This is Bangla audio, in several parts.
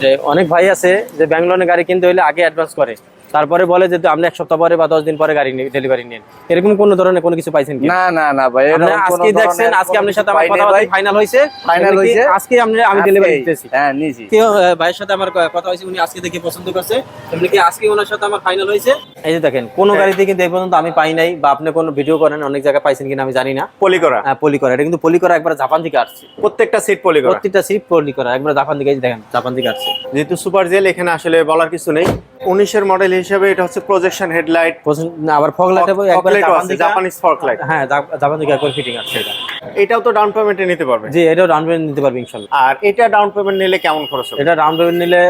যে অনেক ভাই আছে যে ব্যাঙ্গলোরে গাড়ি কিনতে হলে আগে অ্যাডভান্স করে। তারপরে বলে যে আপনি এক সপ্তাহ পরে বা দশ দিন পরে গাড়ি ডেলিভারি নেন। এরকম কোনো ধরনের কোনো কিছু পাইছেন না না না ভাই আজকে দেখছেন আজকে আপনার সাথে আমার কথা ফাইনাল হয়েছে। এমনি হয়েছে। আজকে আমরা আমি ডেলিভারি দিতেছি। হ্যাঁ নিজি। কেউ ভাইয়ের সাথে আমার কথা হয়েছে উনি আজকে দেখে পছন্দ করছে। এমনি কি আজকে ওনার সাথে আমার ফাইনাল হয়েছে? এই যে দেখেন কোন হ্যাঁ। গাড়িতে কিন্তু এই পর্যন্ত আমি পাই নাই বা আপনি কোনো ভিডিও করেন অনেক জায়গায় পাইছেন কিনা আমি জানি না। পলি করা হ্যাঁ, পলি করা এটা কিন্তু পলি করা একবার জাপান থেকে আসছে। প্রত্যেকটা সিট পলি করা প্রত্যেকটা সিট পলি করা একবার জাপান থেকে দেখেন জাপান থেকে আসছে। যেহেতু সুপার জেল এখানে আসলে বলার কিছু নেই। উনিশের মডেল হিসেবে এটা হচ্ছে প্রজেকশন হেডলাইট আবার ফগ লাইট একবার জাপানিজ ফর্ক লাইট হ্যাঁ জাপান থেকে একবার ফিটিং আছে এটা। এটাও তো ডাউন পেমেন্টে নিতে পারবে। জি এটাও ডাউন পেমেন্ট নিতে পারবে ইনশাল্লাহ। আর এটা ডাউন পেমেন্ট নিলে কেমন খরচ হবে? এটা ডাউন পেমেন্ট নিলে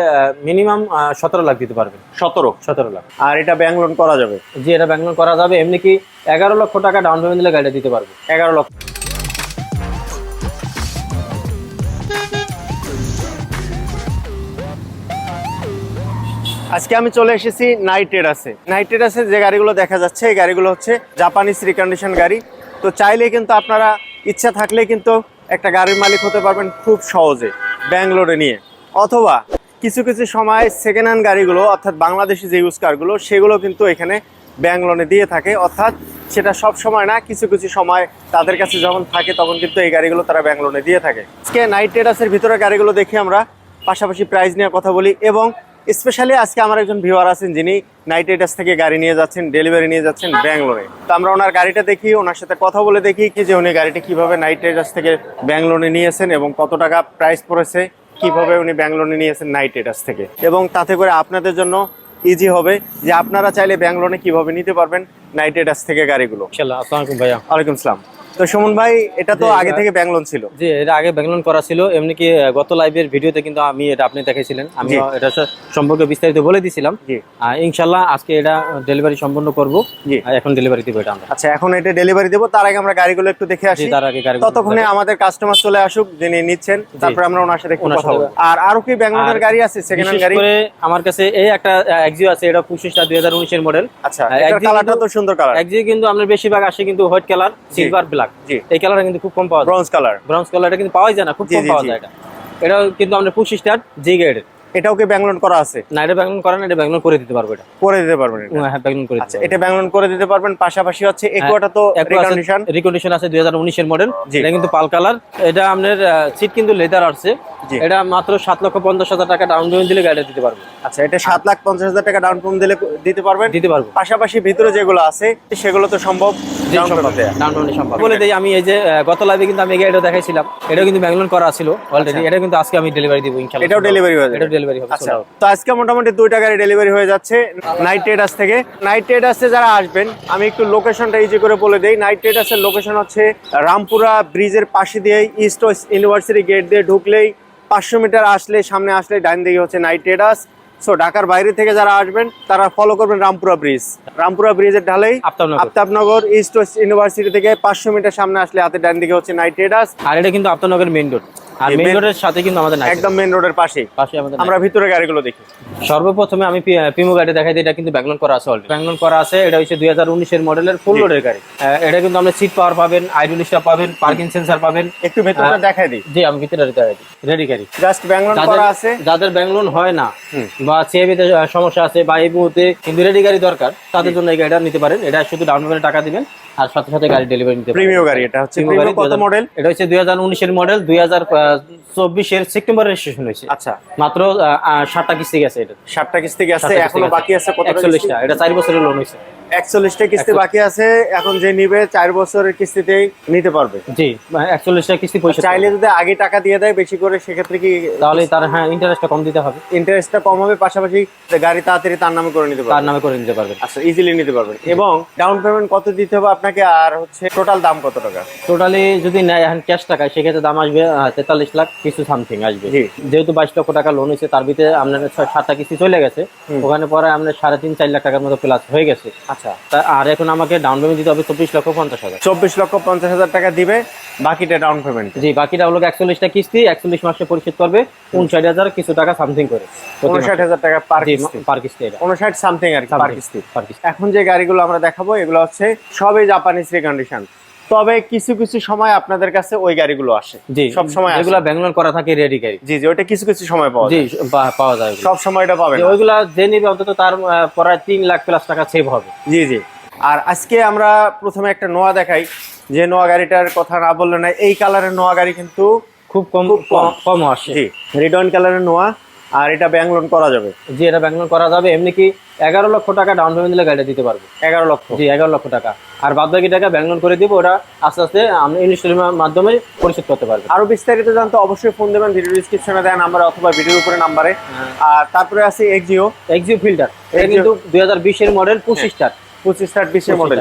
মিনিমাম সতেরো লাখ দিতে পারবে। সতেরো? সতেরো লাখ। আর এটা ব্যাংক লোন করা যাবে? জি এটা ব্যাংক লোন করা যাবে। এমনি কি এগারো লক্ষ টাকা ডাউন পেমেন্ট দিলে গাড়িটা দিতে পারবে। এগারো লক্ষ। আজকে আমি চলে এসেছি নাইট টেরাসে নাইট টেরাসে যে গাড়িগুলো দেখা যাচ্ছে, এই গাড়িগুলো হচ্ছে জাপানিজ রিকন্ডিশন গাড়ি। তো চাইলে কিন্তু আপনারা ইচ্ছা থাকলে কিন্তু একটা গাড়ির মালিক হতে পারবেন খুব সহজে ব্যাঙ্গালোরে নিয়ে। অথবা কিছু কিছু সময় সেকেন্ড হ্যান্ড গাড়িগুলো, অর্থাৎ বাংলাদেশি যে ইউজ কারগুলো সেগুলো কিন্তু এখানে ব্যাংক লোনে দিয়ে থাকে। অর্থাৎ সেটা সব সময় না, কিছু কিছু সময় তাদের কাছে যখন থাকে, তখন কিন্তু এই গাড়িগুলো তারা ব্যাংক লোনে দিয়ে থাকে। আজকে নাইট টেরাসের ভিতরে গাড়িগুলো দেখি আমরা পাশাপাশি প্রাইস নিয়ে কথা বলি এবং স্পেশালি আজকে আমার একজন ভিউয়ার আছেন যিনি নাইট রাইডার্স থেকে গাড়ি নিয়ে যাচ্ছেন ডেলিভারি নিয়ে যাচ্ছেন ব্যাঙ্গলোরে। তো আমরা ওনার গাড়িটা দেখি ওনার সাথে কথা বলে দেখি কি যে উনি গাড়িটা কীভাবে নাইট রাইডার্স থেকে ব্যাঙ্গলোরে নিয়েছেন এবং কত টাকা প্রাইস পড়েছে কীভাবে উনি ব্যাঙ্গলোরে নিয়েছেন নাইট রাইডার্স থেকে। এবং তাতে করে আপনাদের জন্য ইজি হবে যে আপনারা চাইলে ব্যাঙ্গলোরে কীভাবে নিতে পারবেন নাইট রাইডার্স থেকে গাড়িগুলো। আলাইকুম ভাইয়া। ওয়ালাইকুম সালাম। তো সুমন ভাই এটা তো আগে। থেকে ব্যাঙ্গলোন ছিল। জি এটা আগে ব্যাংলোন করা ছিল। এমনি কি গত লাইভের ভিডিওতে কিন্তু আমি এটা আপনি দেখেছিলেন। আমি এটা সম্পর্কে বিস্তারিত বলে দিছিলাম। ইনশাল্লাহ আজকে এটা ডেলিভারি সম্পন্ন করব। জি। আর এখন ডেলিভারি দিব এটা আমরা। আচ্ছা এখন এটা ডেলিভারি দেবো। তার আগে আমরা গাড়িগুলো একটু দেখে জি আসি। তার আগে গাড়ি ততক্ষণে আমাদের কাস্টমার চলে আসুক যিনি নিচ্ছেন তারপরে আমরা ওনার সাথে কথা বলব। আর আরও কি আর গাড়ি আছে সেকেন্ড হ্যান্ড গাড়ি? আমার কাছে এই একটা এক্সিও আছে। এটা পঁচিশটা দুই হাজার উনিশের মডেল আচ্ছা কালারটা তো সুন্দর কালার এক্সিও কিন্তু আমরা বেশিরভাগ আসে কিন্তু white colour silver black ji. এই কালারটা কিন্তু খুব কম পাওয়া যায়। Bronze colour. ব্রাউন কালারটা কিন্তু পাওয়া যায় না খুব কম পাওয়া যায় এটা। এটা কিন্তু আমরা পঁচিশটার জি গ্রেডের। এটাও কি ব্যাঙ্গলোর করা আছে? না এটা ব্যাংলোন করে না এটা ব্যাংলোন করে দিতে পারব এটা। করে দিতে পারবেন এটা? হ্যাঁ ব্যাংলোন করে আচ্ছা এটা ব্যাঙ্গলোর করে দিতে পারবেন পাশাপাশি হচ্ছে একুয়াটা তো রিকন্ডিশন রিকন্ডিশন আছে দুই হাজার উনিশের মডেল এটা কিন্তু পাল কালার। এটা আপনার সিট কিন্তু লেদার আসছে। জি। এটা মাত্র সাত লক্ষ পঞ্চাশ হাজার টাকা ডাউন পেমেন্ট দিলে গাড়িটা দিতে পারব। আচ্ছা এটা সাত লাখ পঞ্চাশ হাজার টাকা ডাউন পেমেন্ট দিলে দিতে পারবেন? দিতে পারব। পাশাপাশি ভিতরে যেগুলো আছে সেগুলো তো সম্ভব বলে দেই আমি এই যে গত লাইভে কিন্তু আমি গাড়িটা দেখাইছিলাম। এটাও কিন্তু ব্যাংলোন করা ছিল অলরেডি এটা কিন্তু আজকে আমি ডেলিভারি দিব ইনশাআল্লাহ। এটাও ডেলিভারি হয়ে যাবে। এটাও ডেলিভারি হবে আচ্ছা তো আজকে মোটামুটি দুইটা গাড়ি ডেলিভারি হয়ে যাচ্ছে নাইট ট্রেডার্স থেকে। নাইট ট্রেডার্সে যারা আসবেন আমি একটু লোকেশনটা ইজি করে বলে দেই। নাইট ট্রেডার্সের লোকেশন হচ্ছে রামপুরা ব্রিজের পাশে দিয়ে ইস্ট ওয়েস্ট ইউনিভার্সিটি গেট দিয়ে ঢুকলেই পাঁচশো মিটার আসলে সামনে আসলে ডাইন দিকে হচ্ছে নাইট ট্রেডার্স সো ঢাকার বাইরে থেকে যারা আসবেন তারা ফলো করবেন রামপুরা ব্রিজ রামপুরা ব্রিজের ঢালেই Aftabnagar. Aftabnagar East West University থেকে পাঁচশো মিটার সামনে আসলে হাতে ডাইন দিকে হচ্ছে নাইট ট্রেডার্স আর এটা কিন্তু আপনার মেইন রোড আর মেইন রোডের সাথে কিন্তু আমাদের একদম মেন রোডের পাশেই। পাশে আমাদের আমরা ভিতরে গাড়িগুলো দেখি। সর্বপ্রথমে আমি পিমো গাড়ি দেখাই দিই এটা কিন্তু ব্যাংলোন করা আছে অলরেডি করা আছে এটা হচ্ছে দুই হাজার উনিশের মডেলের ফুল লোডের গাড়ি। এটা কিন্তু আমরা সিট পাওয়ার পাবেন আইডল পাবেন পার্কিং সেন্সার পাবেন। একটু ভেতরটা দেখাই দিই। জি আমি ভিতরে দেখাই দিই। রেডি গাড়ি। জাস্ট যাদের করা আছে। যাদের ব্যাংলোন হয় না। বা সিএবিতে সমস্যা আছে বা এই মুহূর্তে কিন্তু রেডি গাড়ি দরকার তাদের জন্য এই গাড়িটা নিতে পারেন। এটা শুধু ডাউন পেমেন্ট টাকা দিবেন আর সাথে সাথে গাড়ি ডেলিভারি নিতে পারেন। প্রিমিয় গাড়ি এটা হচ্ছে কত মডেল এটা হচ্ছে দুই হাজার উনিশের মডেল দুই হাজার চব্বিশের সেপ্টেম্বর রেজিস্ট্রেশন হয়েছে। আচ্ছা। মাত্র ষাটটা কিস্তি গেছে এটা। সাতটা কিস্তি গেছে এখনও বাকি আছে কত একচল্লিশটা এটা চার বছরের লোন হয়েছে। একচল্লিশটা কিস্তি বাকি আছে এখন যে নিবে চার বছরের কিস্তিতেই নিতে পারবে। জি একচল্লিশটা কিস্তি পয়সা চাইলে যদি আগে টাকা দিয়ে দেয় বেশি করে সেক্ষেত্রে কি তাহলে তার হ্যাঁ ইন্টারেস্টটা কম দিতে হবে। ইন্টারেস্টটা কম হবে পাশাপাশি গাড়ি তাড়াতাড়ি তার নামে করে নিতে তার নামে করে নিতে পারবেন আচ্ছা ইজিলি নিতে পারবেন এবং ডাউন পেমেন্ট কত দিতে হবে আপনাকে আর হচ্ছে টোটাল দাম কত টাকা? টোটালি যদি নেয় এখন ক্যাশ টাকায় সেক্ষেত্রে দাম আসবে তেতাল্লিশ লাখ কিছু সামথিং আসবে। যেহেতু বাইশ লক্ষ টাকা লোন হয়েছে তার ভিতরে আপনার ছয় সাতটা কিস্তি চলে গেছে। ওখানে পরে আপনার সাড়ে তিন চার লাখ টাকার মতো প্লাস হয়ে গেছে। আচ্ছা আর এখন আমাকে ডাউন পেমেন্ট দিতে হবে চব্বিশ লক্ষ পঞ্চাশ হাজার। চব্বিশ লক্ষ পঞ্চাশ হাজার টাকা দিবে বাকিটা ডাউন পেমেন্ট জি বাকিটা হলো একচল্লিশটা কিস্তি একচল্লিশ মাসে পরিশোধ করবে উনষাট হাজার কিছু টাকা সামথিং করে। উনষাট হাজার টাকা পার কিস্তি। পার কিস্তি উনষাট সামথিং আর কি পার কিস্তি। এখন যে গাড়িগুলো আমরা দেখাবো এগুলো হচ্ছে সবই জাপানিজ রিকন্ডিশন তবে কিছু কিছু সময় আপনাদের কাছে ওই গাড়িগুলো আসে। জি সব সময় আসে। যেগুলো করা থাকে রেডি গাড়ি। জি জি ওটা কিছু কিছু সময় পাওয়া যায়। পা- পাওয়া যায় সব সময় এটা পাবেন ওইগুলা যে নিবে অন্তত তার প্রায় তিন লাখ প্লাস টাকা সেভ হবে। জি জি। আর আজকে আমরা প্রথমে একটা নোয়া দেখাই। যে নোয়া গাড়িটার কথা না বললে না এই কালারের নোয়া গাড়ি কিন্তু খুব কম কম। আসে। জি রেড কালারের নোয়া। আর এটা ব্যাংক লোন করা যাবে। জি এটা ব্যাংক লোন করা যাবে। এমনি কি এগারো লক্ষ টাকা ডাউন পেমেন্ট দিলে গাড়িটা দিতে পারব? এগারো লক্ষ। জি এগারো লক্ষ টাকা। আর বাদ বাকি টাকা ব্যাংক লোন করে দিব ওটা আস্তে আস্তে আমরা ইনস্টলমেন্টের মাধ্যমে পরিশোধ করতে পারব। আরও বিস্তারিত জানতে অবশ্যই ফোন দেবেন ভিডিও ডিসক্রিপশনে দেয় নাম্বার অথবা ভিডিওর উপরে নাম্বারে হ্যাঁ। আর তারপরে আছে এক্সিও এক্সিও ফিল্টার এটা কিন্তু দুই হাজার বিশের মডেল পঁচিশ স্টার পঁচিশ স্টার বিশের মডেল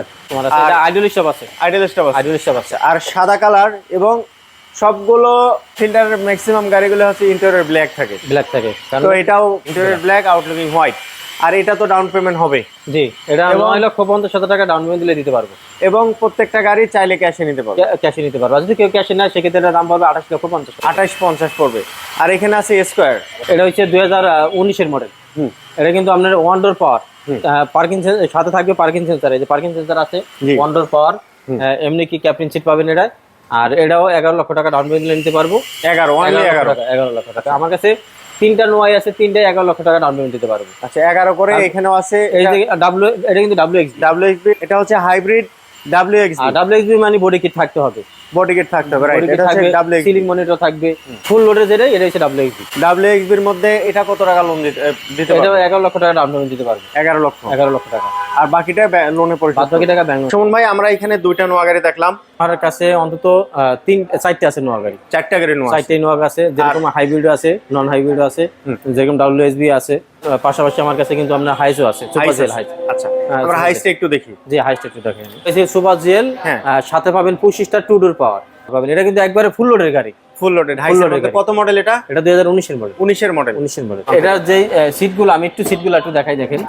আইডল স্টপ আছে। আইডেল স্টপ আছে। আইডল স্টপ আছে। আর সাদা কালার এবং সবগুলো ফিল্টার ম্যাক্সিমাম গাড়িগুলো হচ্ছে ইন্টেরিয়র ব্ল্যাক থাকে। ব্ল্যাক থাকে তো এটাও ইন্টেরিয়র ব্ল্যাক আউটলুকিং হোয়াইট আর এটা তো ডাউন পেমেন্ট হবে। জি এটা এবং- নয় লক্ষ পঞ্চাশ হাজার টাকা ডাউন পেমেন্ট দিলে দিতে পারব। এবং প্রত্যেকটা গাড়ি চাইলে ক্যাশে নিতে পারবে। ক্যাশে নিতে পারব। যদি কেউ ক্যাশে নেয় সেক্ষেত্রে এটার দাম পাবে আঠাশ লক্ষ পঞ্চাশ। আঠাশ পঞ্চাশ পড়বে। আর এখানে আছে স্কোয়ার এটা হচ্ছে দুই হাজার উনিশের মডেল হুম। এটা কিন্তু আপনার ওয়ান ডোর পাওয়ার। পার্কিং সাথে থাকবে পার্কিং সেন্সার এই যে পার্কিং সেন্সার আছে। One door power. এমনি কি ক্যাপ্টেন সিট পাবেন এটা আর এটাও এগারো লক্ষ টাকা ডাউন পেমেন্ট নিতে পারব। এগারো এগারো লক্ষ এগারো। টাকা, এগারো লক্ষ টাকা। আমার কাছে তিনটা নোয়াই আছে তিনটা এগারো লক্ষ টাকা ডাউন পেমেন্ট দিতে পারব। আচ্ছা এগারো করে এখানেও আছে ডাব্লিউ এটা কিন্তু ডাব্লিউ এক্স ডাব্লিউ এক্স এটা হচ্ছে hybrid W X W X মানে বডি কিট থাকতে হবে। বডি কিট থাকতে হবে রাইট এটা হচ্ছে ডাব্লিউ সিলিং মনিটর থাকবে ফুল যেটা এটা হচ্ছে ডাব্লিউ এক্সবির মধ্যে এটা কত টাকা লোন দিতে পারবে? এগারো লক্ষ টাকা ডাউন পেমেন্ট দিতে পারবে। এগারো লক্ষ। এগারো লক্ষ টাকা। আর বাকিটা লোনে পরিশোধ বাকি টাকা ব্যাংক সুমন ভাই আমরা এখানে দুইটা দেখলাম। আমার কাছে অন্তত তিন চারটে আছে চারটা গাড়ি নোয়া আছে। চারটে নোয়া আছে যেরকম হাইব্রিড আছে নন হাইব্রিড আছে। যেরকম আছে পাশাপাশি আমার কাছে কিন্তু আপনার হাইসও আছে সুপার জেল। হাইস আচ্ছা হ্যাঁ, আমরা। হাইসটা একটু দেখি। যে হাইস একটু দেখেন। এই সুপার জেল হ্যাঁ। সাথে পাবেন পঁচিশ স্টার টু ডোর পাওয়ার পাবেন। এটা কিন্তু একবারে ফুল লোডের গাড়ি। ফুল লোডেড loaded মধ্যে কত মডেল এটা? এটা দুই হাজার উনিশের মডেল উনিশের মডেল উনিশের মডেল এটার যে সিটগুলো আমি একটু সিটগুলো একটু দেখাই দেখেন।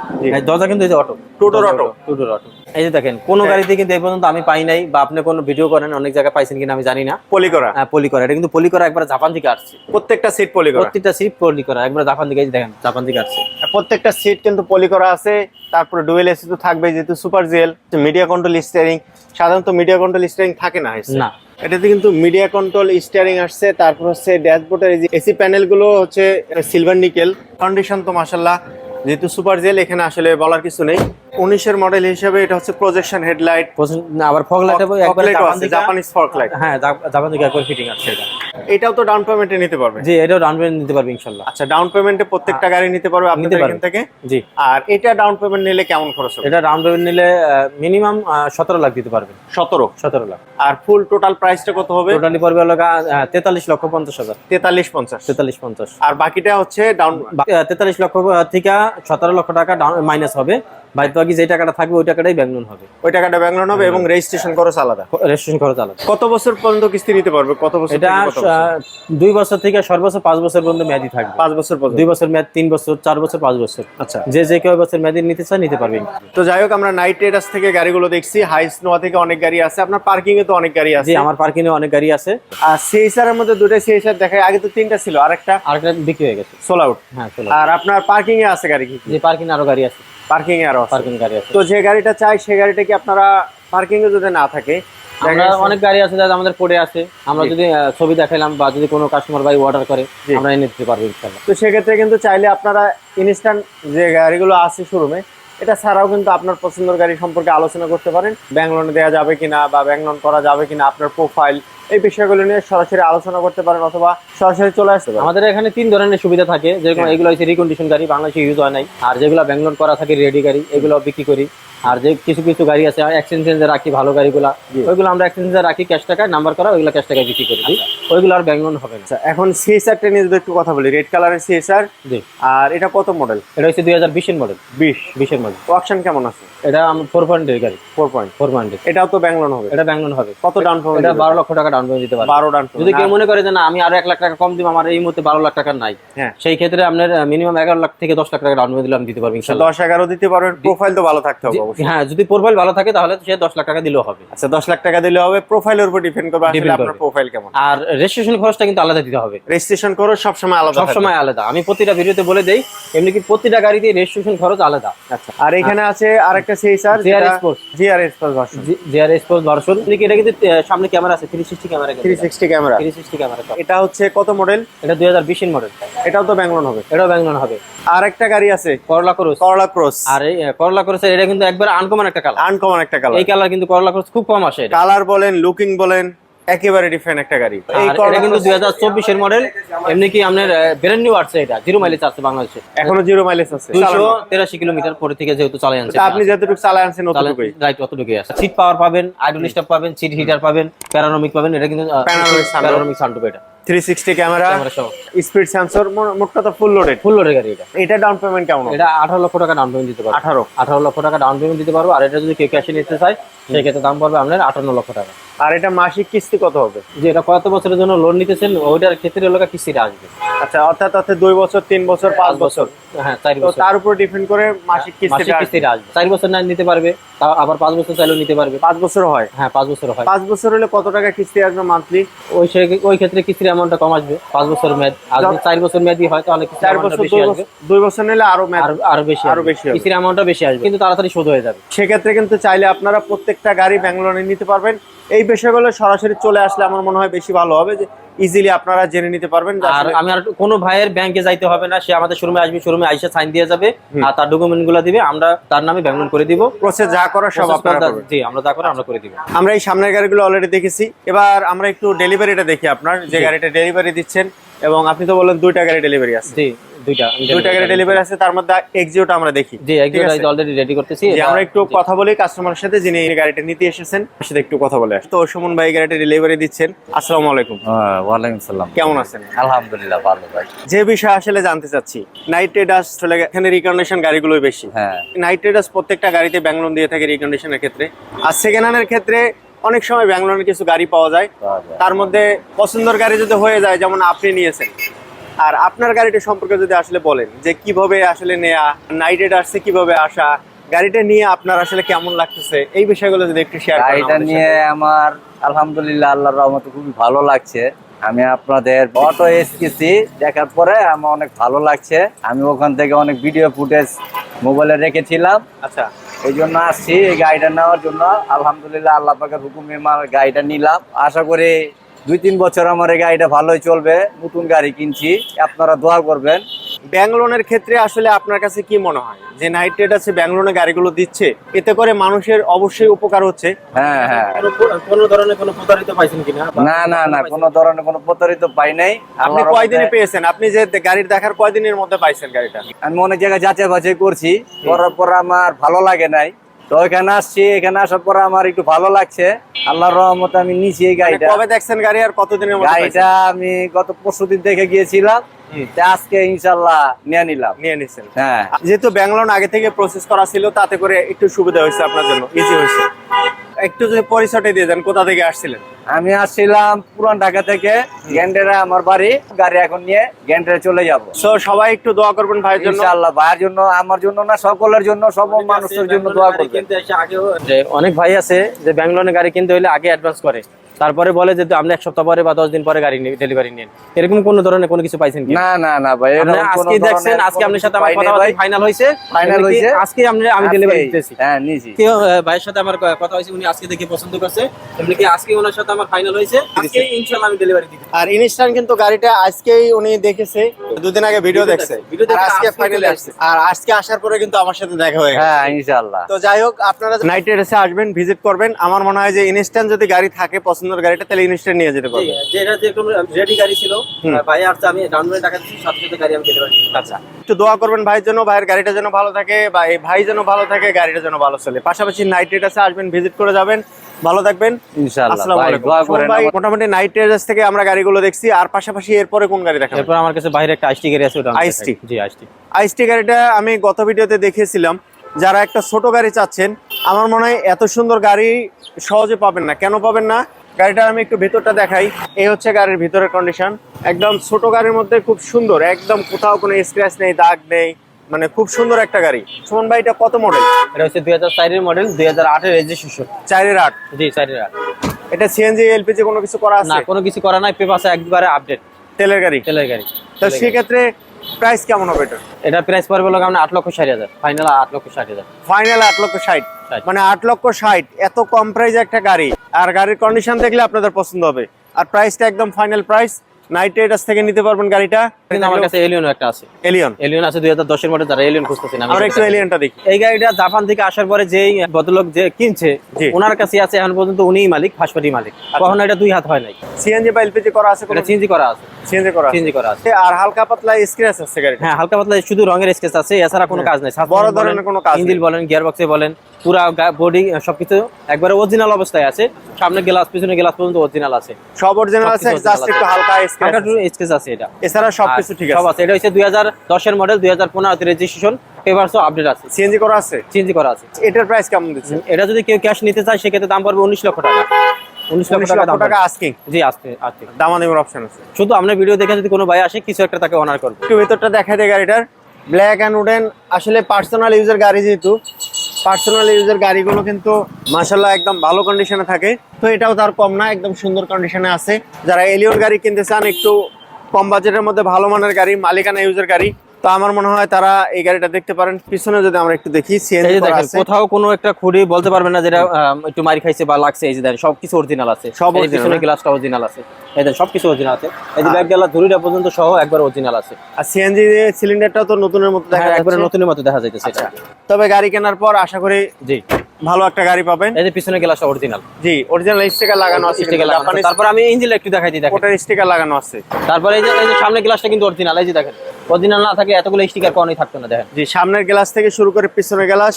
দরজা কিন্তু এই যে auto Two door auto। Auto এই যে দেখেন কোনো হ্যাঁ। গাড়িতে কিন্তু এই পর্যন্ত আমি পাই নাই বা আপনি কোনো ভিডিও করেন অনেক জায়গায় পাইছেন কিনা আমি জানি না। পলি করা হ্যাঁ, পলি করা এটা কিন্তু পলি করা একবার জাপান থেকে আসছে। প্রত্যেকটা সিট পলি করা প্রত্যেকটা সিট পলি করা একবার জাপান থেকে এই দেখেন জাপান থেকে আসছে। প্রত্যেকটা সিট কিন্তু পলি করা আছে। তারপরে ডুয়েল এসি তো থাকবে যেহেতু সুপার জেল মিডিয়া কন্ট্রোল স্টিয়ারিং সাধারণত মিডিয়া কন্ট্রোল স্টিয়ারিং থাকে না না। এটাতে কিন্তু মিডিয়া কন্ট্রোল স্টিয়ারিং আসছে, তারপর হচ্ছে ড্যাশবোর্ডের এই যে এসি প্যানেলগুলো হচ্ছে সিলভার নিকেল কন্ডিশন তো মাসাল্লাহ যেহেতু সুপার জেল এখানে আসলে বলার কিছু নেই। উনিশের মডেল হিসেবে এটা হচ্ছে প্রজেকশন হেডলাইট আবার ফগ লাইট একবার জাপান থেকে জাপানিজ ফর্ক লাইট হ্যাঁ জাপান থেকে একবার ফিটিং আছে এটা। এটাও তো ডাউন পেমেন্টে নিতে পারবে? জি এটাও ডাউন পেমেন্ট নিতে পারবে ইনশাল্লাহ। আচ্ছা ডাউন পেমেন্টে প্রত্যেকটা গাড়ি নিতে পারবে পারবে। এখান থেকে? জি। আর এটা ডাউন পেমেন্ট নিলে কেমন খরচ হবে? এটা ডাউন পেমেন্ট নিলে মিনিমাম সতেরো লাখ দিতে পারবেন সতেরো? সতেরো লাখ। আর ফুল টোটাল প্রাইসটা কত হবে? টোটালি পড়বে হলো তেতাল্লিশ লক্ষ পঞ্চাশ হাজার। তেতাল্লিশ পঞ্চাশ। তেতাল্লিশ পঞ্চাশ। আর বাকিটা হচ্ছে ডাউন তেতাল্লিশ লক্ষ থেকে সতেরো লক্ষ টাকা মাইনাস হবে। বাদ বাকি যে টাকাটা থাকবে ওই টাকাটাই ব্যাংক লোন হবে। ওই টাকাটা ব্যাংক লোন হবে এবং রেজিস্ট্রেশন খরচ আলাদা। রেজিস্ট্রেশন খরচ আলাদা। কত বছর পর্যন্ত কিস্তি নিতে পারবে? কত বছর এটা দুই বছর থেকে সর্বোচ্চ পাঁচ বছর পর্যন্ত মেয়াদি থাকবে। পাঁচ বছর পর্যন্ত? দুই বছর মেয়াদ তিন বছর চার বছর পাঁচ বছর। আচ্ছা। যে যে কেউ বছর মেয়াদি নিতে চায় নিতে পারবেন তো যাই হোক আমরা নাইট রাইডার্স থেকে গাড়িগুলো দেখছি। হাইস নোয়া থেকে অনেক গাড়ি আছে। আপনার পার্কিং এ তো অনেক গাড়ি আছে। আমার পার্কিং এ অনেক গাড়ি আছে। আর সিএসআর এর মধ্যে দুটো সিএসআর দেখায়। আগে তো তিনটা ছিল আরেকটা আরেকটা বিক্রি হয়ে গেছে। সোল আউট হ্যাঁ আর আপনার পার্কিং এ আছে গাড়ি কি পার্কিং আরও গাড়ি আছে। পার্কিং এ আরও আছে পার্কিং গাড়ি আছে। তো যে গাড়িটা চাই সেই গাড়িটা কি আপনারা পার্কিং এ যদি না থাকে আমরা অনেক গাড়ি আছে যারা আমাদের পড়ে আছে। আমরা যদি ছবি দেখাইলাম বা যদি কোনো কাস্টমার ভাই অর্ডার করে আমরা এনে দিতে পারব তো সেক্ষেত্রে কিন্তু চাইলে আপনারা ইনস্ট্যান্ট যে গাড়িগুলো আছে শোরুমে এটা ছাড়াও কিন্তু আপনার পছন্দের গাড়ি সম্পর্কে আলোচনা করতে পারেন। ব্যাংক লোন দেওয়া যাবে কিনা বা ব্যাংক লোন করা যাবে কিনা আপনার প্রোফাইল এই বিষয়গুলো নিয়ে সরাসরি আলোচনা করতে পারেন অথবা সরাসরি চলে আসতে পারেন। আমাদের এখানে তিন ধরনের সুবিধা থাকে। যেরকম হ্যাঁ। এগুলো হচ্ছে রিকন্ডিশন গাড়ি বাংলাদেশে ইউজ হয় নাই। আর যেগুলো ব্যাঙ্গলোর করা থাকে রেডি গাড়ি এগুলো বিক্রি করি। আর যে কিছু কিছু গাড়ি আছে এক্সচেঞ্জে রাখি ভালো গাড়িগুলো ওইগুলো আমরা এক্সচেঞ্জে রাখি ক্যাশ টাকায় নাম্বার করা ওইগুলো ক্যাশ টাকায় বিক্রি করে দিই। ওইগুলো আর ব্যাংক লোন হবে না। আচ্ছা এখন সিএসআর নিয়ে যদি একটু কথা বলি রেড কালারের সিএসআর জি। আর এটা কত মডেল এটা হচ্ছে দুই হাজার বিশের মডেল বিশ। বিশের মডেল অপশন কেমন আছে? এটা আমার ফোর পয়েন্টের গাড়ি। ফোর পয়েন্ট ফোর পয়েন্টের এটাও তো ব্যাংক হবে। এটা ব্যাংক হবে। কত ডাউন পেমেন্ট এটা বারো লক্ষ টাকা ডাউন পেমেন্ট দিতে পারে। বারো ডাউন যদি কেউ মনে করে যে না আমি আরও এক লাখ টাকা কম দিব আমার এই মুহূর্তে বারো লাখ টাকা নাই। হ্যাঁ। সেই ক্ষেত্রে আপনার মিনিমাম এগারো লাখ থেকে দশ লাখ টাকা ডাউন পেমেন্ট দিলে আমি দিতে পারব দশ এগারো দিতে পারবেন প্রোফাইল তো ভালো থাকতে হবে হ্যাঁ যদি প্রোফাইল ভালো থাকে তাহলে সে দশ লাখ টাকা দিলেও হবে। আচ্ছা দশ লাখ টাকা দিলে হবে প্রোফাইলের উপর ডিপেন্ড করবে আসলে আপনার প্রোফাইল কেমন। আর রেজিস্ট্রেশন খরচটা কিন্তু আলাদা দিতে হবে। রেজিস্ট্রেশন করো সবসময় আলাদা সব থাকবে। সময় আলাদা। আমি প্রতিটা ভিডিওতে বলে দেই এমনি কি প্রতিটা গাড়িতে রেজিস্ট্রেশন খরচ আলাদা? আচ্ছা আর এখানে আছে আরেকটা সেই sir. GR sports version GR sports version এটা কিন্তু সামনে ক্যামেরা আছে three sixty camera three sixty camera. Three sixty camera এটা হচ্ছে কত মডেল এটা দুই হাজার বিশের মডেল এটাও তো ব্যাঙ্গলোর হবে। এটাও ব্যাঙ্গলোর হবে। আর একটা গাড়ি আছে করলা ক্রস করলা ক্রস আর করলা ক্রসের এটা কিন্তু একবার আনকমন একটা কালার আনকমন একটা কালার এই কালার কিন্তু করলা খুব কম আসে কালার বলেন লুকিং বলেন একেবারে ডিফারেন্ট একটা গাড়ি। এই এটা কিন্তু Cross দুই হাজার চব্বিশের মডেল এমনি কি আপনার ব্র্যান্ড নিউ আসছে এটা জিরো মাইলেজ আছে বাংলাদেশে। এখনও জিরো মাইলেজ আছে। চালানো। তেরাশি কিলোমিটার পরে থেকে যেহেতু চালাই আনছে আপনি যতটুকু চালায় আনছেন অতটুকুই। রাইট অতটুকুই আছে। সিট পাওয়ার পাবেন আইডল স্টপ পাবেন সিট হিটার পাবেন প্যারানমিক পাবেন এটা কিন্তু। প্যারানমিক সানরুফ এটা। Three sixty camera camera speed sensor মোটটা তো ফুল লোডেড ফুল লোডের গাড়ি এটা। এটা ডাউন পেমেন্ট কেমন এটা আঠারো লক্ষ টাকা ডাউন পেমেন্ট দিতে পারব। আঠারো। আঠারো লক্ষ টাকা ডাউন পেমেন্ট দিতে পারব। আর এটা যদি কেউ ক্যাশে নিতে চায় সেক্ষেত্রে দাম পড়বে আপনার আটান্ন লক্ষ টাকা। আর এটা মাসিক কিস্তি কত হবে? যে এটা কত বছরের জন্য লোন নিতেছেন ওইটার ক্ষেত্রে লোকা কিস্তিটা আসবে। আচ্ছা অর্থাৎ অর্থাৎ দুই বছর তিন বছর পাঁচ বছর। হ্যাঁ চার তো বছর। তার উপর ডিপেন্ড করে মাসিক। কিস্তিটা আসবে। চার বছর না নিতে পারবে। আবার পাঁচ বছর চাইলেও নিতে পারবে। পাঁচ বছর হয়? হ্যাঁ পাঁচ বছর হয়। পাঁচ বছর হলে কত টাকা কিস্তি আসবে মান্থলি ওই ওই ক্ষেত্রে কিস্তির অ্যামাউন্টটা কম আসবে পাঁচ বছর মেয়াদ। আর চার বছর মেয়াদি হয় তাহলে চার বছর বেশি আসবে। বছর দুই বছর নিলে আরও আরও বেশি আরও বেশি। কিস্তির অ্যামাউন্টটা বেশি আসবে। কিন্তু তাড়াতাড়ি শোধ হয়ে যাবে। সেক্ষেত্রে কিন্তু চাইলে আপনারা প্রত্যেকটা গাড়ি ব্যাঙ্গালোরে নিতে পারবেন। এই বিষয়গুলো সরাসরি চলে আসলে আমার মনে হয় বেশি ভালো হবে যে ইজিলি আপনারা জেনে নিতে পারবেন আর আমি আর কোনো ভাইয়ের ব্যাংকে যাইতে হবে না সে আমাদের শোরুমে আসবে শোরুমে আইসা সাইন দিয়ে যাবে আর তার ডকুমেন্টগুলো দিবে আমরা তার নামে ব্যাংক করে দিব। প্রসেস যা করার সব আপনারা জি আমরা যা করার আমরা করে দিব। আমরা এই সামনের গাড়িগুলো অলরেডি দেখেছি এবার আমরা একটু ডেলিভারিটা দেখি আপনার যে গাড়িটা ডেলিভারি দিচ্ছেন। এবং আপনি তো বললেন দুইটা গাড়ি ডেলিভারি আছে। জি দুইটা দুইটা গাড়ি ডেলিভারি আছে তার মধ্যে এক্সিওটা আমরা দেখি। জি আছে? অলরেডি রেডি করতেছি যে আমরা একটু কথা বলি কাস্টমারের সাথে যিনি এই গাড়িটা নিতে এসেছেন তার সাথে একটু কথা বলে আসি। তো সুমন ভাই গাড়িটা ডেলিভারি দিচ্ছেন। আসসালামু আলাইকুম। ওয়ালাইকুম সালাম। কেমন আছেন? আলহামদুলিল্লাহ ভালো ভাই। যে বিষয় আসলে জানতে চাচ্ছি নাইট ট্রেডার্স চলে এখানে রিকন্ডিশন গাড়িগুলোই বেশি। হ্যাঁ। নাইট প্রত্যেকটা গাড়িতে ব্যাঙ্গলোর দিয়ে থাকে রিকন্ডিশনের ক্ষেত্রে। আর সেকেন্ড হ্যান্ডের ক্ষেত্রে অনেক সময় ব্যাঙ্গালোরের কিছু গাড়ি পাওয়া যায়। তার মধ্যে পছন্দের গাড়ি যদি হয়ে যায় যেমন আপনি নিয়েছেন। আর আপনার গাড়িটা সম্পর্কে যদি আসলে বলেন যে কীভাবে আসলে নেয়া নাইট রাইডার্সে কীভাবে আসা গাড়িটা নিয়ে আপনার আসলে কেমন লাগতেছে এই বিষয়গুলো যদি একটু শেয়ার করেন গাড়িটা নিয়ে আমার আলহামদুলিল্লাহ আল্লাহর রহমতে খুবই ভালো লাগছে। আমি আপনাদের অটো এসকেছি দেখার পরে আমার অনেক ভালো লাগছে। আমি ওখান থেকে অনেক ভিডিও ফুটেজ মোবাইলে রেখেছিলাম। আচ্ছা। এই জন্য আসছি এই গাড়িটা নেওয়ার জন্য। আলহামদুলিল্লাহ আল্লাহ পাকের হুকুমে আমার গাড়িটা নিলাম। আশা করি দুই তিন বছর আমার এই গাড়িটা ভালোই চলবে। নতুন গাড়ি কিনছি আপনারা দোয়া করবেন। ব্যাঙ্গলোনের ক্ষেত্রে আসলে আপনার কাছে কি মনে হয়? যে নাইট ট্রেডার্সে ব্যাঙ্গলোনে গাড়িগুলো দিচ্ছে এতে করে মানুষের অবশ্যই উপকার হচ্ছে? হ্যাঁ হ্যাঁ। কোনো- কোনো ধরনের কোনো প্রতারিত পাইছেন কিনা? না না না কোনো ধরনের কোনো প্রতারিত পাই নাই। আপনি কয়দিনে পেয়েছেন? আপনি যে গাড়ির দেখার কয়দিনের মধ্যে পাইছেন গাড়িটা? আমি অনেক জায়গায় যাচাই বাছাই করছি করার পর আমার ভালো লাগে নাই। তো এখানে আসছি এখানে আসার পর আমার একটু ভালো লাগছে। আল্লাহর রহমতে আমি নিছি এই মানে গাড়িটা। কবে দেখছেন গাড়ি আর কতদিনের? গাড়িটা আমি গত পরশু দিন দেখে গিয়েছিলাম। আজকে ইনশাল্লাহ নিয়ে নিলাম। নিয়ে নিছেন। হ্যাঁ। যেহেতু ব্যাঙ্গলোর আগে থেকে প্রসেস করা ছিল তাতে করে একটু সুবিধা হয়েছে আপনার জন্য। ইজি হয়েছে। একটু যদি পরিচয়টা দিয়ে দেন কোথা থেকে আসছিলেন? আমি আসছিলাম পুরান ঢাকা থেকে গ্যান্ডেরা আমার বাড়ি গাড়ি এখন নিয়ে গ্যান্ডেরে চলে যাব। সো সবাই একটু দোয়া করবেন ভাইয়ের জন্য। ইনশাল্লাহ ভাইয়ের জন্য আমার জন্য না সকলের জন্য সব মানুষের জন্য দোয়া করবেন। কিনতে এসে আগেও যে অনেক ভাই আছে যে ব্যাঙ্গলোরে গাড়ি কিনতে হলে আগে অ্যাডভান্স করে। তারপরে বলে যে আপনি এক সপ্তাহ পরে বা দশ দিন পরে গাড়ি ডেলিভারি নেন। এরকম কোনো ধরনের কোনো কিছু পাইছেন না না না ভাই আজকে দেখছেন আজকে আপনার সাথে আমার কথা। ফাইনাল হয়েছে। এমনকি হয়েছে। আজকে আপনি আমি ডেলিভারি দিতেছি। হ্যাঁ নিছি কেউ ভাইয়ের সাথে আমার কথা হয়েছে উনি আজকে দেখে পছন্দ করছে। এমনি কি আজকে ওনার সাথে আমার ফাইনাল হয়েছে? আজকে ইনশাআল্লাহ আমি ডেলিভারি দিব। আর ইনস্ট্যান্ট কিন্তু গাড়িটা আজকেই উনি দেখেছে। দুদিন আগে ভিডিও দেখছে। আর দেখে আজকে ফাইনালে আসছে। আর আজকে আসার পরে কিন্তু আমার সাথে দেখা হয়ে হ্যাঁ ইনশাআল্লাহ। তো যাই হোক আপনারা নাইট রাইডার্সে আসবেন ভিজিট করবেন। আমার মনে হয় যে ইনস্ট্যান্ট যদি গাড়ি থাকে পছন্দের গাড়িটা তাহলে ইনস্ট্যান্ট নিয়ে যেতে পারবেন যেটা যেরকম রেডি গাড়ি ছিল ভাই আসছে আমি ডাউন পেমেন্ট টাকা দিচ্ছি সাথে সাথে গাড়ি আমি আচ্ছা একটু দোয়া করবেন ভাইয়ের জন্য ভাইয়ের গাড়িটা যেন ভালো থাকে বা এই ভাই যেন ভালো থাকে গাড়িটা যেন ভালো চলে। পাশাপাশি নাইট রাইডার্সে আসবেন ভিজিট করে যাবেন। ভালো থাকবেন। মোটামুটি নাইট থেকে আমরা গাড়িগুলো দেখছি আর পাশাপাশি এরপরে কোন গাড়ি এরপর আমার কাছে বাইরে একটা আইসটি গাড়ি আছে ওটা আইসটি? জি আইসটি। আইসটি গাড়িটা আমি গত ভিডিওতে দেখিয়েছিলাম। যারা একটা ছোট গাড়ি চাচ্ছেন আমার মনে হয় এত সুন্দর গাড়ি সহজে পাবেন না। কেন পাবেন না? গাড়িটা আমি একটু ভেতরটা দেখাই। এই হচ্ছে গাড়ির ভিতরের কন্ডিশন একদম ছোট গাড়ির মধ্যে খুব সুন্দর একদম কোথাও কোনো স্ক্র্যাচ নেই দাগ নেই মানে খুব সুন্দর একটা গাড়ি। সুমন ভাই এটা কত মডেল এটা হচ্ছে দুই হাজার চারের মডেল দুই হাজার আটের রেজিস্ট্রেশন চারের আট? জি চারের আট। এটা সিএনজি এলপিজি কোনো কিছু করা আছে? না কোনো কিছু করা নাই পেপাসে একবারে আপডেট তেলের গাড়ি? তেলের গাড়ি। তো সেক্ষেত্রে প্রাইস কেমন হবে এটা এটা প্রাইস পড়বে লোক আমরা আট লক্ষ ষাট হাজার ফাইনাল আট লক্ষ ষাট হাজার। ফাইনাল আট লক্ষ ষাট ষাট। মানে আট লক্ষ ষাট এত কম প্রাইস একটা গাড়ি। আর গাড়ির কন্ডিশন দেখলে আপনাদের পছন্দ হবে। আর প্রাইসটা একদম ফাইনাল প্রাইস নাইট রাইডার্স থেকে নিতে পারবেন গাড়িটা। আমার কাছে এলিয়ন একটা আছে। এলিয়ন এলিয়ন আছে দুই হাজার মডেল যারা এলিয়ন খুঁজতেছেন আমরা একটু এলিয়নটা দেখি। এই গাড়িটা জাপান থেকে আসার পরে যেই ভদ্রলোক যে কিনছে। ওনার কাছে আছে এখন পর্যন্ত উনিই মালিক ফাঁসপাটি মালিক। কখনো এটা দুই হাত হয় নাই। সিএনজি বা এলপিজি করা আছে করা আছে। সিএনজি করা আছে। করা আছে। আর হালকা পাতলা স্ক্র্যাচ আছে হ্যাঁ হালকা পাতলা শুধু রঙের স্কেচ আছে এছাড়া কোনো কাজ নাই। বড় ধরনের কোনো কাজ। বলেন গিয়ার বক্সে বলেন পুরা বডি সবকিছু একবারে অরিজিনাল অবস্থায় আছে। সামনে গ্লাস পিছনে গ্লাস পর্যন্ত অরিজিনাল আছে। সব অরিজিনাল আছে জাস্ট একটু হালকা স্ক্র্যাচ স্কেচ আছে এটা। এছাড়া সবকিছু ঠিক সব আছে। আছে এটা হচ্ছে দুই হাজার দশের মডেল দুই হাজার পনেরোতে রেজিস্ট্রেশন পেপারসও আপডেট আছে। সিএনজি করা আছে? চেঞ্জ করা আছে। এটার প্রাইস কেমন দিচ্ছে? এটা যদি কেউ ক্যাশ নিতে চায় সেক্ষেত্রে দাম পড়বে উনিশ লক্ষ টাকা। উনিশ লক্ষ উনিশ টাকা লক্ষ দাম টাকা পড়বে। আস্কিং জি আসতে আসতে দামাদামির অপশন আছে। শুধু আপনার ভিডিও দেখে যদি কোনো ভাই আসে কিছু একটা তাকে অনার করবে। একটু ভেতরটা দেখা দেয় গাড়িটার। ব্ল্যাক অ্যান্ড উডেন আসলে পার্সোনাল ইউজের গাড়ি যেহেতু পার্সোনাল ইউজের গাড়িগুলো কিন্তু মাসাল্লাহ একদম ভালো কন্ডিশনে থাকে। তো এটাও তার কম না, একদম সুন্দর কন্ডিশনে আছে। যারা এলিওর গাড়ি কিনতে চান, একটু কম বাজেটের মধ্যে ভালো মানের গাড়ি, মালিকানা ইউজের গাড়ি তো আমার মনে হয় তারা এই গাড়িটা দেখতে পারেন। পিছনে যদি আমরা একটু দেখি সিএনজি কোথাও কোনো একটা খুঁড়ি বলতে পারবেন না যেটা একটু মারি খাইছে বা লাগছে এই যে দেখেন সবকিছু অরিজিনাল আছে। সব পিছনে গ্লাসটা অরিজিনাল আছে। এই দেখেন সবকিছু অরিজিনাল আছে। এই যে ব্যাক গেলা ধুরিটা পর্যন্ত সহ একবার অরিজিনাল আছে। আর সিএনজি সিলিন্ডারটাও তো নতুনের মতো দেখা হ্যাঁ, একবারে নতুনের মতো দেখা যাইতেছে এটা। আচ্ছা। তবে গাড়ি কেনার পর আশা করি জি। ভালো একটা গাড়ি পাবেন। এই যে পিছনে গ্লাসটা অরিজিনাল জি অরিজিনাল স্টিকার লাগানো আছে স্টিকার লাগানো তারপর আমি একটু দেখাই দিই দেখেন। ওটার স্টিকার লাগানো আছে। তারপরে এই যে এই যে সামনে গ্লাসটা কিন্তু অরিজিনাল এই যে দেখেন। অরিজিনাল না থাকে এতগুলো স্টিকার কোনই থাকতো না দেখেন। জি সামনের গ্লাস থেকে শুরু করে পিছনের গ্লাস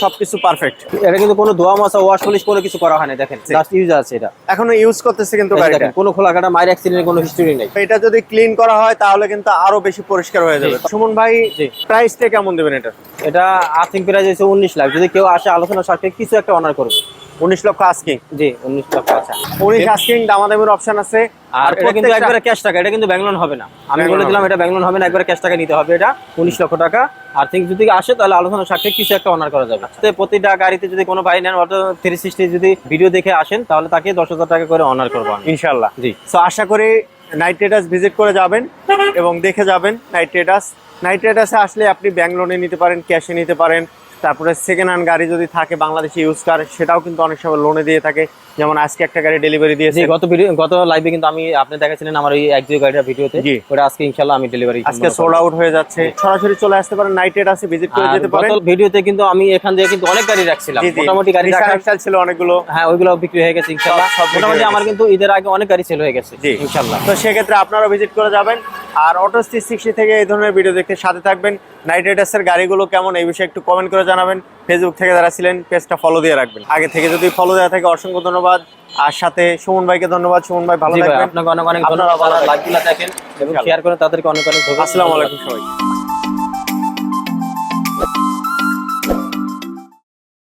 সবকিছু পারফেক্ট এটা কিন্তু কোনো ধোয়া মশা ওয়াশ পলিশ কোনো কিছু করা হয় না দেখেন। জাস্ট ইউজ আছে এটা। এখনও ইউজ করতেছে কিন্তু গাড়িটা কোনো খোলা কাটা মায়ের অ্যাক্সিডেন্টের কোনো হিস্টরি নেই। এটা যদি ক্লিন করা হয় তাহলে কিন্তু আরও বেশি পরিষ্কার হয়ে যাবে। সুমন ভাই জি। প্রাইসটা কেমন দেবেন এটা? এটা আর্থিং প্রাইস হচ্ছে উনিশ লাখ। যদি কেউ আসে আলোচনা সাথে কিছু একটা অনার করবে। উনিশ লক্ষ আস্কিং জি উনিশ লক্ষ আছে উনিশ আস্কিং দামাদামির অপশন আছে। আর কিন্তু একবারে ক্যাশ টাকা এটা কিন্তু ব্যাংলোন হবে না। আমি ব্যাংলোন বলে দিলাম এটা ব্যাংলোন হবে না একবারে ক্যাশ টাকা নিতে হবে এটা। উনিশ লক্ষ টাকা। আর্থিং যদি আসে তাহলে আলোচনা সাথে কিছু একটা অনার করা যাবে। তো প্রতিটা গাড়িতে যদি কোনো ভাই নেন অটো থ্রি সিক্সটি যদি ভিডিও দেখে আসেন তাহলে তাকে দশ হাজার টাকা করে অনার করব ইনশাল্লাহ জি। সো আশা করি নাইট রাইডার্স ভিজিট করে যাবেন এবং দেখে যাবেন নাইট রাইডার্স নাইট রাইডার্সে আসলে আপনি ব্যাংক লোনে নিতে পারেন ক্যাশে নিতে পারেন। তারপরে সেকেন্ড হ্যান্ড গাড়ি যদি থাকে বাংলাদেশে ইউজ কার সেটাও কিন্তু অনেক সময় লোনে দিয়ে থাকে। যেমন আজকে একটা গাড়ি ডেলিভারি দিয়েছে। গত ভিডিও গত লাইভে কিন্তু আমি আপনি দেখাচ্ছিলেন আমার এই এক গাড়িটার ভিডিওতে। ওটা আজকে ইনশাল্লাহ আমি ডেলিভারি আজকে সোল্ড আউট হয়ে যাচ্ছে। সরাসরি চলে আসতে পারেন নাইট আছে ভিজিট করে যেতে পারেন। গত ভিডিওতে কিন্তু আমি এখান থেকে কিন্তু অনেক গাড়ি রাখছিলাম। মোটামুটি গাড়ি রাখার ছিল অনেকগুলো। হ্যাঁ ওইগুলো বিক্রি হয়ে গেছে ইনশাল্লাহ সব মোটামুটি আমার কিন্তু ঈদের আগে অনেক গাড়ি সেল হয়ে গেছে। ইনশাল্লাহ তো সেক্ষেত্রে আপনারা ভিজিট করে যাবেন। আর অটো সিক্সটি থেকে এই ধরনের ভিডিও দেখতে সাথে থাকবেন। নাইট রাইডার্সের গাড়িগুলো কেমন এই বিষয়ে একটু কমেন্ট করে জানাবেন। ফেসবুক থেকে যারা ছিলেন পেজটা ফলো দিয়ে রাখবেন। আগে থেকে যদি ফলো দেওয়া থাকে অসংখ্য ধন্যবাদ। আর সাথে সুমন ভাইকে ধন্যবাদ। সুমন ভাই ভালো থাকবেন। আপনাকে অনেক অনেক ধন্যবাদ। লাইকগুলো দেখেন এবং শেয়ার করেন তাদেরকে অনেক অনেক ধন্যবাদ। আসসালামু আলাইকুম সবাই।